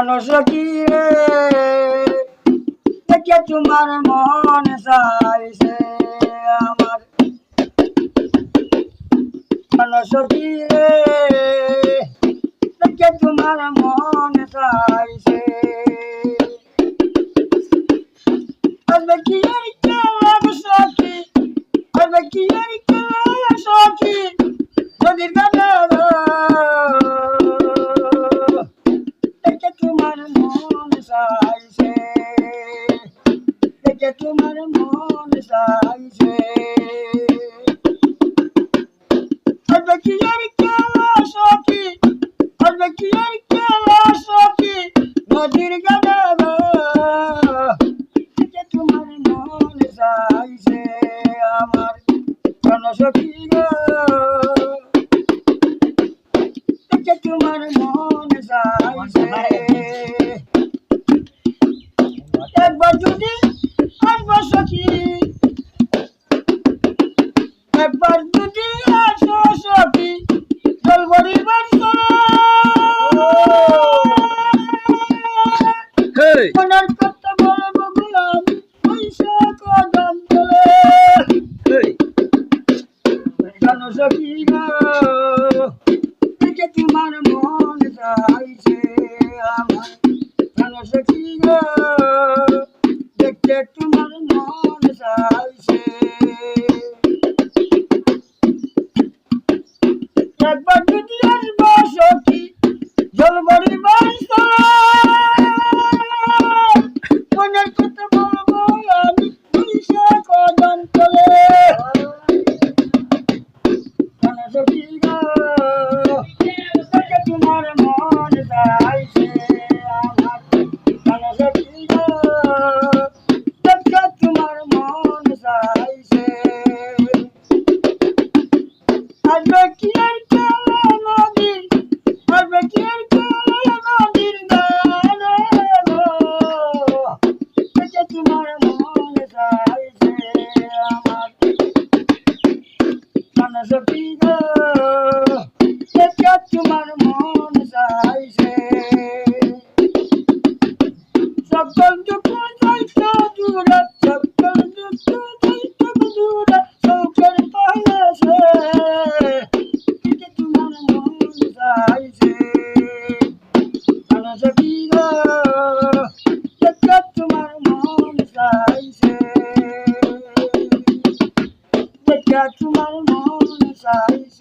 সখী রে? দেখে তোমার মন চাইছে আমার। সখী রে? দেখে তোমার মন চাইছে। আসবে কি আর কেলাম সখী? আসবে কি আর কেলাম সখী? যদি তোমার মন চাইছে। দেখে মন চাইছে। কি কি আর কেলা সখী? নদীর গানা তোমার মন চাইছে। আমার কোন সখী গো। দেখে তোমার মন চাইছে আমার। সখী গো তোমার মন যায় যে আমার। কানা সবি তোমার মন যায় যে। সব বন্ধু got to my own.